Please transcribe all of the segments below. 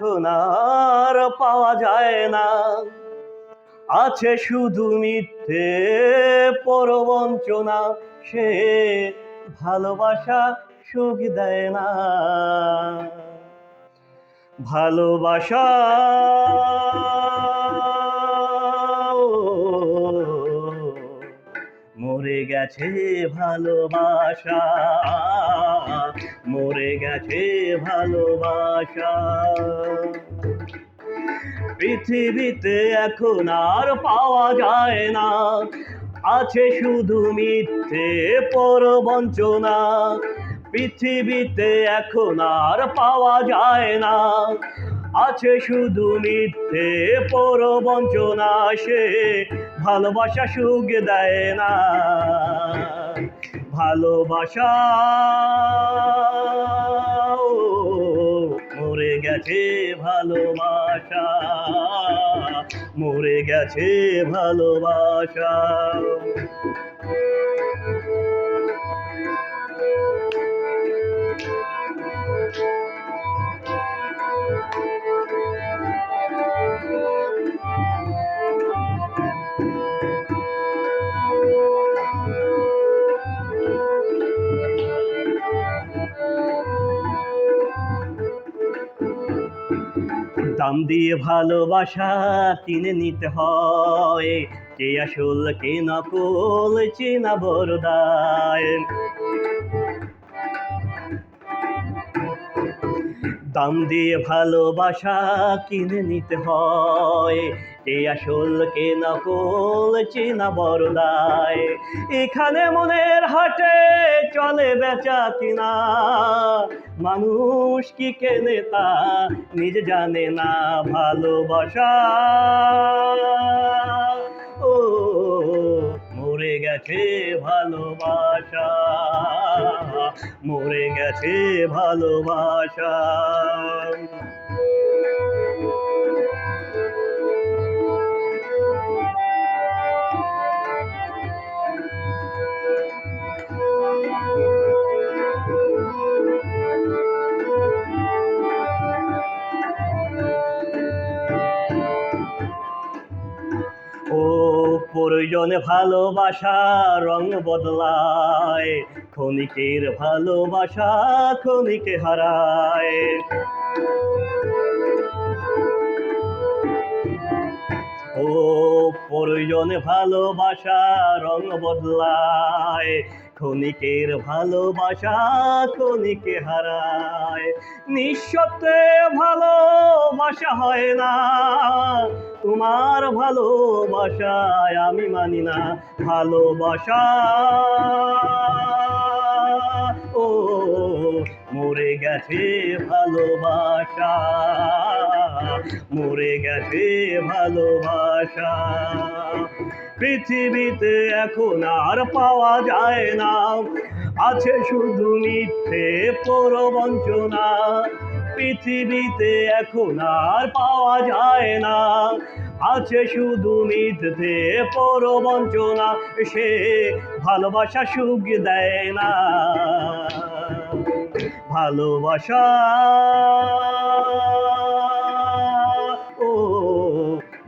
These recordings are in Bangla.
আর পাওয়া যায় না। আছে শুধু মিথ্যে পরবঞ্চনা সে ভালোবাসা সুখ দেয় না। ভালোবাসা গেছে ভালোবাসা, মরে গেছে ভালোবাসা। পৃথিবীতে এখন আর পাওয়া যায় না, আছে শুধু মিথ্যে পরবঞ্চনা। পৃথিবীতে এখন আর পাওয়া যায় না আছে শুধু মিথ্যে, পরবঞ্চনা সে। ভালোবাসা সুখ দেয় না। ভালোবাসা মরে গেছে ভালোবাসা, মরে গেছে ভালোবাসা। দাম দিয়ে ভালোবাসা কিনে নিতে হয়। কে আসল, কে না নকল, চেনা বরদায়। দাম দিয়ে ভালোবাসা কিনে নিতে হয়। কে আসল কে নকল চেনা বরদায়? এখানে মনের হাটে চলে বেচা কিনা? মানুষ কি কেনে তা নিজে জানে না ভালোবাসা? ও, মরে গেছে ভালোবাসা, মরে গেছে ভালোবাসা। প্রয়োজনে ভালোবাসা রং বদলায় ক্ষণিকের ভালোবাসা ক্ষণিকে হারায়। ও প্রয়োজনে ভালোবাসা রং বদলায়, ক্ষণিকের ভালোবাসা ক্ষণিকে হারায়। নিঃসত্বে ভালোবাসা হয় না, তোমার ভালোবাসায় আমি মানি না, ভালোবাসা। মরে গেছে ভালোবাসা, মরে গেছে ভালোবাসা। পৃথিবীতে এখন আর পাওয়া যায় না, আছে শুধু মিথ্যে পরবঞ্চনা। পৃথিবীতে এখন আর পাওয়া যায় না, আছে শুধু মিথ্যে পরবঞ্চনা। সে ভালোবাসা সুখ দেয় না। ভালোবাসা। ও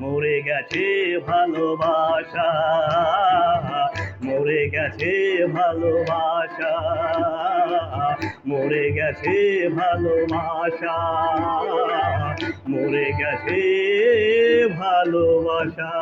মরে গেছে ভালোবাসা মরে গেছে ভালোবাসা মরে গেছে ভালোবাসা মরে গেছে ভালোবাসা।